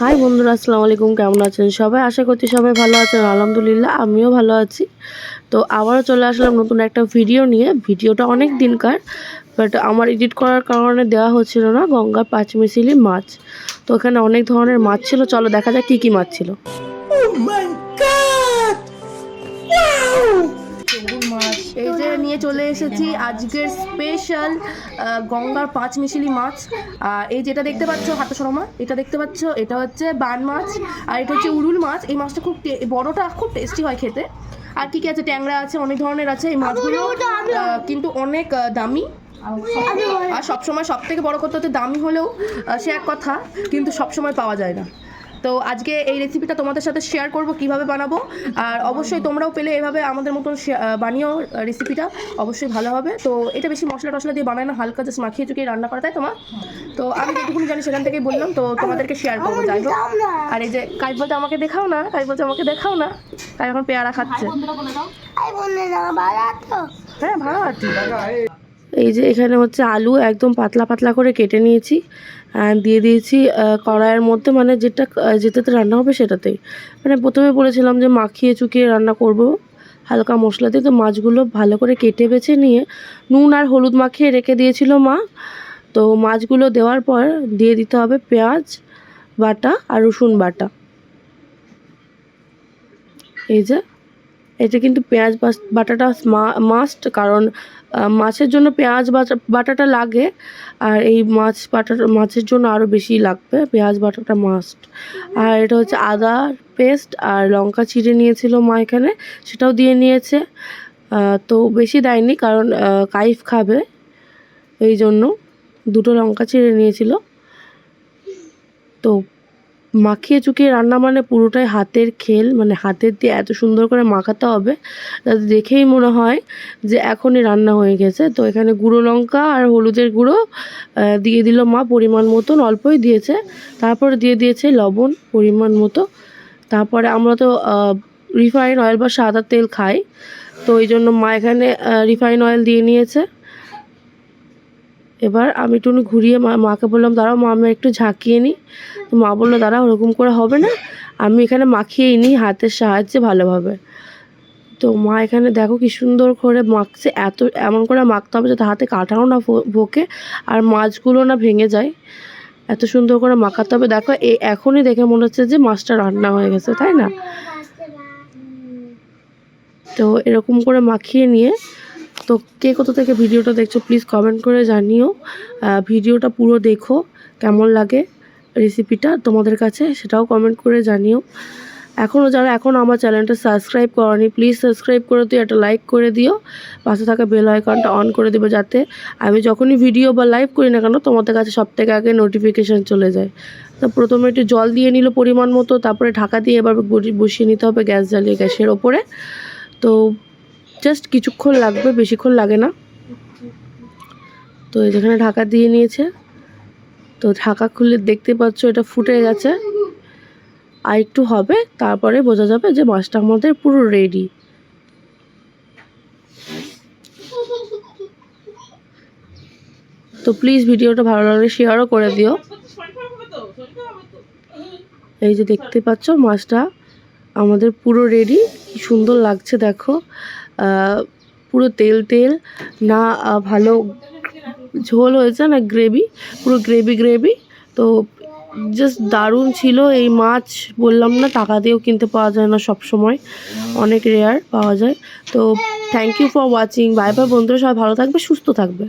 High বন্ধুরা, আসসালামু আলাইকুম। কেমন আছেন সবাই? আশা করছি সবাই ভালো আছেন। আলহামদুলিল্লাহ, আমিও ভালো আছি। তো আবারও চলে আসলাম নতুন একটা ভিডিও নিয়ে। ভিডিওটা অনেক দিনকার বাট আমার এডিট করার কারণে দেওয়া হচ্ছিল না। গঙ্গার পাঁচমিশিলি মাছ। তো ওখানে অনেক ধরনের মাছ ছিল। চলো দেখা যাক কী কী মাছ ছিল। এই যে নিয়ে চলে এসেছি আজকের স্পেশাল গঙ্গার পাঁচ মিশিলি মাছ। আর এই যেটা দেখতে পাচ্ছ হাতে সরমা এটা দেখতে পাচ্ছ এটা হচ্ছে বান মাছ আর এটা হচ্ছে উরুল মাছ। এই মাছটা খুব বড়টা খুব টেস্টি হয় খেতে। আর কি কি আছে? ট্যাংরা আছে অনেক ধরনের আছে এই মাছগুলো। কিন্তু অনেক দামি। আর সবসময় সব থেকে বড় কথা হচ্ছে দামি হলেও সে এক কথা কিন্তু সবসময় পাওয়া যায় না। তো আজকে এই রেসিপিটা তোমাদের সাথে শেয়ার করব কীভাবে বানাবো। আর অবশ্যই তোমরাও পেলে এভাবে আমাদের মতন বানিয়েও রেসিপিটা অবশ্যই ভালো হবে। তো এটা বেশি মশলা টশলা দিয়ে বানায় না হালকা জাস্ট মাখিয়ে চুকিয়ে রান্না করা তাই তোমার? তো আমি যেটুকুনি জানি সেখান থেকেই বললাম তো তোমাদেরকে শেয়ার করব যাই হোক। আর এই যে কাজ বলতে আমাকে দেখাও না কাজ বলতে আমাকে দেখাও না কাজ এখন পেয়ারা খাচ্ছে। হ্যাঁ ভালো আছি। এই যে এখানে হচ্ছে আলু একদম পাতলা পাতলা করে কেটে নিয়েছি দিয়ে দিয়েছি কড়াইয়ের মধ্যে মানে যেটা যেটাতে রান্না হবে সেটাতেই। মানে প্রথমে বলেছিলাম যে মাখিয়ে চুকিয়ে রান্না করব, হালকা মশলা দিয়ে, তো মাছগুলো ভালো করে কেটে বেছে নিয়ে নুন আর হলুদ মাখিয়ে রেখে দিয়েছিল মা। তো মাছগুলো দেওয়ার পর দিয়ে দিতে হবে পেঁয়াজ, বাটা আর রসুন বাটা। এই যে এটা কিন্তু পেঁয়াজ বাটাটা মাস্ট কারণ মাছের জন্য পেঁয়াজ বাটা- বাটাটা লাগে, আর এই মাছ বাটাটা, মাছের জন্য আরও বেশি লাগবে, পেঁয়াজ বাটাটা মাস্ট আর এটা হচ্ছে আদা পেস্ট আর লঙ্কা চিড়ে নিয়েছিল মা এখানে, সেটাও দিয়ে নিয়েছে। তো বেশি দেয়নি কারণ কাইফ খাবে, এই জন্য দুটো লঙ্কা চিড়ে নিয়েছিল। তো মাখিয়ে চুকিয়ে রান্না মানে পুরোটাই হাতের খেল মানে হাতের দিয়ে এত সুন্দর করে মাখাতে হবে তাতে দেখেই মনে হয় যে এখনই রান্না হয়ে গেছে। তো এখানে গুঁড়ো লঙ্কা আর হলুদের গুঁড়ো দিয়ে দিল মা পরিমাণ মতন, অল্পই দিয়েছে। তারপরে দিয়ে দিয়েছে লবণ পরিমাণ মতো। তারপরে আমরা তো রিফাইন অয়েল বা সাদা তেল খাই। তো এই জন্য মা এখানে রিফাইন অয়েল দিয়ে নিয়েছে। এবার আমি একটু ঘুরিয়ে মা মাকে বললাম, দাঁড়াও মা, আমি একটু ঝাঁকিয়ে নিই। তো মা বলল দাঁড়া ওরকম করে হবে না। আমি এখানে মাখিয়েই নিই হাতের সাহায্যে ভালোভাবে। তো মা এখানে দেখো কি সুন্দর করে মাখছে, এত এমন করে মাখতে হবে যাতে হাতে কাটাও না ভোকে আর মাছগুলো না ভেঙে যায়। এত সুন্দর করে মাখাতে হবে। দেখো, এ এখনই দেখে মনে হচ্ছে যে মাছটা রান্না হয়ে গেছে, তাই না? তো এরকম করে মাখিয়ে নিয়ে তো কে কোথা থেকে ভিডিওটা দেখছ প্লিজ কমেন্ট করে জানিও। ভিডিওটা পুরো দেখো, কেমন লাগে রেসিপিটা তোমাদের কাছে সেটাও কমেন্ট করে জানিও। এখনও যারা এখন আমার চ্যানেলটা সাবস্ক্রাইব করনি প্লিজ সাবস্ক্রাইব করে দিও, একটা লাইক করে দিও। পাশে থাকা বেল আইকনটা অন করে দেবে যাতে আমি যখনই ভিডিও বা লাইভ করি না কেন, তোমাদের কাছে সব থেকে আগে নোটিফিকেশান চলে যায়। তো প্রথমে একটু জল দিয়ে নিল পরিমাণ মতো, তারপরে ঢাকা দিয়ে এবার বসি- বসিয়ে নিতে হবে গ্যাস জ্বালিয়ে গ্যাসের ওপরে। তো জাস্ট কিছুক্ষণ লাগবে, বেশিক্ষণ লাগে না। তো যেখানে ঢাকা দিয়ে নিয়েছে, তো ঢাকা খুলে দেখতে পাচ্ছ এটা ফুটে গেছে। আর একটু হবে, তারপরে বোঝা যাবে যে মাছটা আমাদের পুরো রেডি তো প্লিজ ভিডিওটা ভালো লাগলে শেয়ারও করে দিও। এই যে দেখতে পাচ্ছ মাছটা আমাদের পুরো রেডি কি সুন্দর লাগছে দেখো। পুরো তেল তেল, না ভালো ঝোল হয়েছে না গ্রেভি পুরো গ্রেভি গ্রেভি তো জাস্ট দারুণ ছিল এই মাছ, বললাম না, টাকা দিয়েও কিনতে পাওয়া যায় না সব সময় অনেক রেয়ার পাওয়া যায়। তো thank you for watching bye bye বন্ধুরা, সবাই ভালো থাকবে, সুস্থ থাকবে।